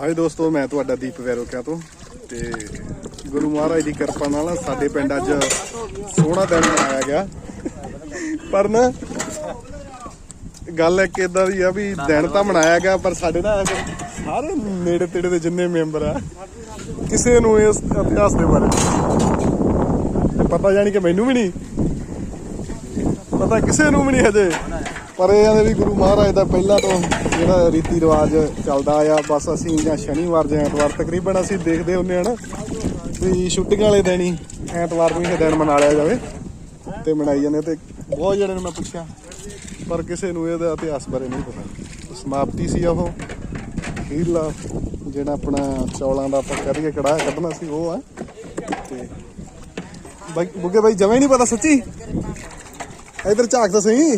ਹਾਏ ਦੋਸਤੋ, ਮੈਂ ਤੁਹਾਡਾ ਦੀਪ ਵੈਰੋਕਿਆ ਤੋਂ ਤੇ ਗੁਰੂ ਮਹਾਰਾਜ ਦੀ ਕਿਰਪਾ ਨਾਲ ਸਾਡੇ ਪਿੰਡ ਅੱਜ ਸੋਹਣਾ ਦਿਨ ਮਨਾਇਆ ਗਿਆ। ਪਰ ਨਾ, ਗੱਲ ਇੱਕ ਇਦਾਂ ਦੀ ਆ ਵੀ ਦਿਨ ਤਾਂ ਮਨਾਇਆ ਗਿਆ, ਪਰ ਸਾਡੇ ਨਾ ਸਾਰੇ ਨੇੜੇ ਤੇੜੇ ਦੇ ਜਿੰਨੇ ਮੈਂਬਰ ਆ, ਕਿਸੇ ਨੂੰ ਇਸ ਇਤਿਹਾਸ ਦੇ ਬਾਰੇ ਪਤਾ। ਜਾਣੀ ਕਿ ਮੈਨੂੰ ਵੀ ਨਹੀਂ, ਪਤਾ ਕਿਸੇ ਨੂੰ ਵੀ ਨਹੀਂ ਹਜੇ। ਪਰ ਇਹ ਆ ਵੀ ਗੁਰੂ ਮਹਾਰਾਜ ਦਾ ਪਹਿਲਾਂ ਤੋਂ ਜਿਹੜਾ ਰੀਤੀ ਰਿਵਾਜ ਚੱਲਦਾ ਆ ਬਸ ਅਸੀਂ ਜਾਂ ਸ਼ਨੀਵਾਰ ਜਾਂ ਐਤਵਾਰ ਤਕਰੀਬਨ ਅਸੀਂ ਦੇਖਦੇ ਹੁੰਦੇ ਆ ਨਾ ਵੀ ਛੁੱਟੀਆਂ ਵਾਲੇ ਦਿਨ ਹੀ ਐਤਵਾਰ ਨੂੰ ਇਹ ਦਿਨ ਮਨਾ ਲਿਆ ਜਾਵੇ ਤੇ ਮਨਾਈ ਜਾਂਦੇ ਤੇ ਬਹੁਤ ਜਿਹੜੇ ਨੇ ਮੈਂ ਪੁੱਛਿਆ, ਪਰ ਕਿਸੇ ਨੂੰ ਇਹਦਾ ਇਤਿਹਾਸ ਬਾਰੇ ਨਹੀਂ ਪਤਾ। ਸਮਾਪਤੀ ਸੀ ਉਹ, ਹੀਲਾ, ਜਿਹੜਾ ਆਪਣਾ ਚੌਲਾਂ ਦਾ ਆਪਾਂ ਕਰੀਏ ਕੜਾਹ ਕੱਢਣਾ ਸੀ ਉਹ ਆ। ਤੇ ਬਾਈ, ਬੁੱਗੇ ਬਾਈ ਜਮੇ ਨਹੀਂ ਪਤਾ ਸੱਚੀ? ਇਧਰ ਝਾਕ ਤਾਂ ਸਹੀ?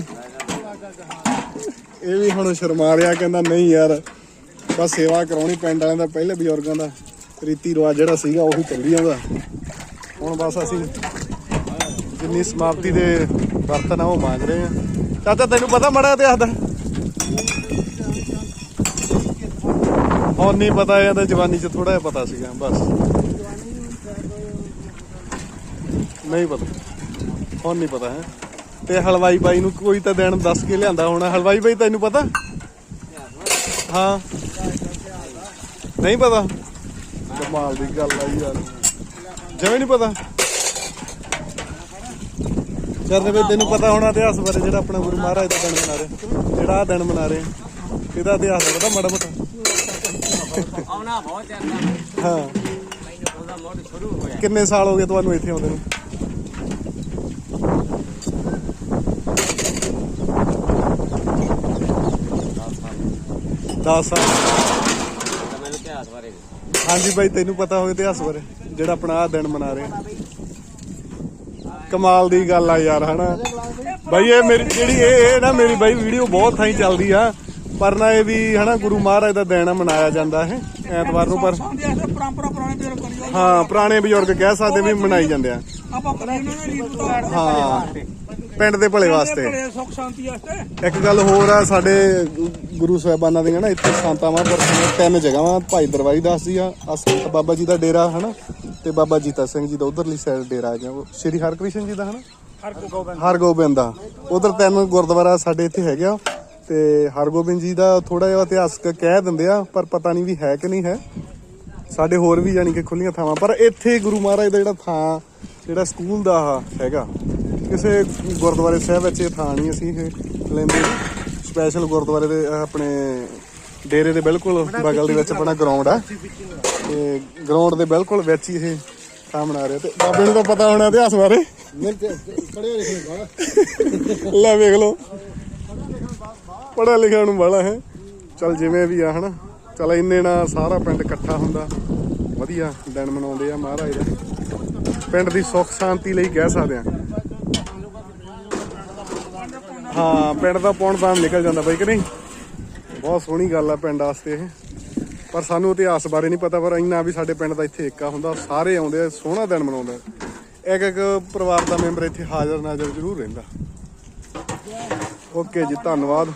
ਇਹ ਵੀ ਹੁਣ ਸ਼ਰਮਾ ਰਿਹਾ, ਕਹਿੰਦਾ ਨਹੀਂ ਯਾਰ, ਬਸ ਸੇਵਾ ਕਰਾਉਣੀ ਪਿੰਡ ਵਾਲਿਆਂ ਦਾ, ਪਹਿਲੇ ਬਜ਼ੁਰਗਾਂ ਦਾ, ਰੀਤੀ ਰਿਵਾਜ ਜਿਹੜਾ ਸੀਗਾ ਉਹੀ ਚੱਲੀ ਜਾਂਦਾ ਹੁਣ ਬਸ ਅਸੀਂ ਜਿੰਨੀ ਸਮਾਪਤੀ ਦੇ ਵਰਤਨ ਆ, ਉਹ ਮੰਗ ਰਹੇ ਆ ਚਾਚਾ, ਤੈਨੂੰ ਪਤਾ ਮੜਾ ਇਤਿਹਾਸ ਦਾ? ਹੁਣ ਨਹੀਂ ਪਤਾ, ਇਹ ਤਾਂ ਜਵਾਨੀ 'ਚ ਥੋੜਾ ਜਿਹਾ ਪਤਾ ਸੀਗਾ, ਬਸ। ਨਹੀਂ ਪਤਾ। ਹੁਣ ਨਹੀਂ ਪਤਾ, ਹੈ। ਤੇ ਹਲਵਾਈ ਬਾਈ ਨੂੰ ਕੋਈ ਤਾਂ ਦਿਨ ਦੱਸ ਕੇ ਲਿਆਂਦਾ ਹੋਣਾ। ਹਲਵਾਈ ਬਾਈ ਤੈਨੂੰ ਪਤਾ? ਹਾਂ। ਨਹੀਂ ਪਤਾ? ਕਮਾਲ ਦੀ ਗੱਲ ਆ ਯਾਰ। ਜਿਵੇਂ ਨਹੀਂ ਪਤਾ? ਕਰਦੇ ਬਈ ਤੈਨੂੰ ਪਤਾ ਹੋਣਾ ਇਤਿਹਾਸ ਬਾਰੇ ਜਿਹੜਾ ਆਪਣਾ ਗੁਰੂ ਮਹਾਰਾਜ ਦਾ ਦਿਨ ਮਨਾ ਰਹੇ। ਜਿਹੜਾ ਆ ਦਿਨ ਮਨਾ ਰਹੇ। ਇਹਦਾ ਇਤਿਹਾਸ ਪਤਾ ਮਾੜਾ ਮੋਟਾ? ਆਉਣਾ ਬਹੁਤ ਚੰਗਾ ਹਾਂ। ਕਿੰਨੇ ਸਾਲ ਹੋ ਗਏ ਤੁਹਾਨੂੰ ਇੱਥੇ ਆਉਂਦੇ ਨੂੰ? ਦਸ ਸਾਲ ਤਾਂ ਮੈਨੂੰ ਇਤਿਹਾਸ ਬਾਰੇ ਹਾਂਜੀ ਬਾਈ ਤੈਨੂੰ ਪਤਾ ਹੋਵੇ ਇਤਿਹਾਸ ਬਾਰੇ ਜਿਹੜਾ ਆਪਣਾ ਆ ਦਿਨ ਮਨਾ ਰਹੇ ਆ। ਕਮਾਲ ਦੀ ਗੱਲ ਆ ਯਾਰ ਹਨਾ? ਬਾਈ ਇਹ ਮੇਰੀ ਜਿਹੜੀ ਇਹ ਇਹ ਨਾ ਮੇਰੀ ਬਾਈ ਵੀਡੀਓ ਬਹੁਤ ਥਾਈਂ ਚੱਲਦੀ ਆ ਪਰ ਨਾ ਇਹ ਵੀ ਹਨਾ ਗੁਰੂ ਮਹਾਰਾਜ ਦਾ ਦਿਨ ਆ ਮਨਾਇਆ ਜਾਂਦਾ ਹੈ ਐਤਵਾਰ ਨੂੰ ਪਰ ਪਰੰਪਰਾ ਪੁਰਾਣੇ ਤੇ ਕਰੀ ਹਾਂ ਪੁਰਾਣੇ ਬਜ਼ੁਰਗ ਕਹਿ ਸਕਦੇ ਵੀ ਮਨਾਈ ਜਾਂਦੇ ਆ। ਆਪਾਂ ਕਰੀ ਰੀਤ ਤੋਂ ਹਾਂ। ਪਿੰਡ ਦੇ ਭਲੇ ਵਾਸਤੇ। ਬੜੇ ਸੁੱਖ ਸ਼ਾਂਤੀ ਵਾਸਤੇ। ਇੱਕ ਗੱਲ ਹੋਰ ਆ ਸਾਡੇ ਗੁਰੂ ਸਾਹਿਬਾਨਾਂ ਦੀਆਂ ਨਾ ਇੱਥੇ ਸੰਤਾਵਾਂ ਦਰਸ਼ਨ ਤਿੰਨ ਜਗ੍ਹਾਵਾਂ ਭਾਈ ਦਰਬਾਰੀ ਦਾਸ ਜੀ ਆ ਸੰਤ ਬਾਬਾ ਜੀ ਦਾ ਡੇਰਾ ਹਨਾ? ਤੇ ਬਾਬਾ ਜੀਤਾ ਸਿੰਘ ਜੀ ਦਾ ਉਧਰਲੀ ਸਾਈਡ ਡੇਰਾ ਹੈਗਾ ਉਹ। ਸ਼੍ਰੀ ਹਰਕ੍ਰਿਸ਼ਨ ਜੀ ਦਾ ਹਨਾ? ਹਰਗੋਬਿੰਦ। ਦਾ ਉਧਰ ਤਿੰਨ ਗੁਰਦੁਆਰਾ ਸਾਡੇ ਇੱਥੇ ਹੈਗੇ ਆ। ਤੇ ਹਰਗੋਬਿੰਦ ਜੀ ਦਾ ਥੋੜਾ ਜਿਹਾ ਇਤਿਹਾਸਕ ਕਹਿ ਦਿੰਦੇ ਆ ਪਰ ਪਤਾ ਨਹੀਂ ਵੀ ਹੈ ਕਿ ਨਹੀਂ ਹੈ। ਸਾਡੇ ਹੋਰ ਵੀ ਯਾਨੀ ਕਿ ਖੁੱਲੀਆਂ ਥਾਵਾਂ ਪਰ ਇੱਥੇ ਗੁਰੂ ਮਹਾਰਾਜ ਦਾ ਜਿਹੜਾ ਥਾਂ ਜਿਹੜਾ ਸਕੂਲ ਦਾ ਹੈਗਾ। ਕਿਸੇ ਗੁਰਦੁਆਰੇ ਸਾਹਿਬ ਵਿੱਚ ਇਹ ਥਾਂ ਨਹੀਂ ਅਸੀਂ ਇਹ ਲੈਂਦੇ। ਸਪੈਸ਼ਲ ਗੁਰਦੁਆਰੇ ਦੇ ਆਪਣੇ ਡੇਰੇ ਦੇ ਬਿਲਕੁਲ ਬਗਲ ਦੇ ਵਿੱਚ ਆਪਣਾ ਗਰਾਊਂਡ ਆ। ਤੇ ਗਰਾਊਂਡ ਦੇ ਬਿਲਕੁਲ ਵਿੱਚ ਹੀ ਇਹ ਥਾਂ ਬਣਾ ਰਹੇ। ਤੇ ਬਾਬੇ ਨੂੰ ਤਾਂ ਪਤਾ ਹੋਣਾ ਇਤਿਹਾਸ ਬਾਰੇ। ਲੈ ਵੇਖ ਲਓ। ਪੜਿਆ ਲਿਖਿਆ ਨੂੰ ਬਾਲਾ ਹੈ। ਚਲ ਜਿਵੇਂ ਵੀ ਆ ਹਨਾ। ਚਲ ਇੰਨੇ ਨਾਲ ਸਾਰਾ ਪਿੰਡ ਇਕੱਠਾ ਹੁੰਦਾ। ਵਧੀਆ ਦਿਨ ਮਨਾਉਂਦੇ ਆ ਮਹਾਰਾਜ। ਦਾ ਪਿੰਡ ਦੀ ਸੁੱਖ ਸ਼ਾਂਤੀ ਲਈ ਕਹਿ ਸਕਦੇ ਆ। ਹਾਂ, ਪਿੰਡ ਦਾ ਪੌਣ ਤਾਂ ਨਿਕਲ ਜਾਂਦਾ ਬਾਈ ਕਿ ਨਹੀਂ? ਬਹੁਤ ਸੋਹਣੀ ਗੱਲ ਆ ਪਿੰਡ ਵਾਸਤੇ ਇਹ। ਪਰ ਸਾਨੂੰ ਇਤਿਹਾਸ ਬਾਰੇ ਨਹੀਂ ਪਤਾ, ਪਰ ਇੰਨਾ ਵੀ ਸਾਡੇ ਪਿੰਡ ਦਾ ਇੱਥੇ ਏਕਾ ਹੁੰਦਾ ਸਾਰੇ ਆਉਂਦੇ ਆ, ਸੋਹਣਾ ਦਿਨ ਮਨਾਉਂਦੇ ਇੱਕ ਇੱਕ ਪਰਿਵਾਰ ਦਾ ਮੈਂਬਰ ਇੱਥੇ ਹਾਜ਼ਰ ਨਾਜ਼ਰ ਜ਼ਰੂਰ ਰਹਿੰਦਾ। ਓਕੇ ਜੀ, ਧੰਨਵਾਦ।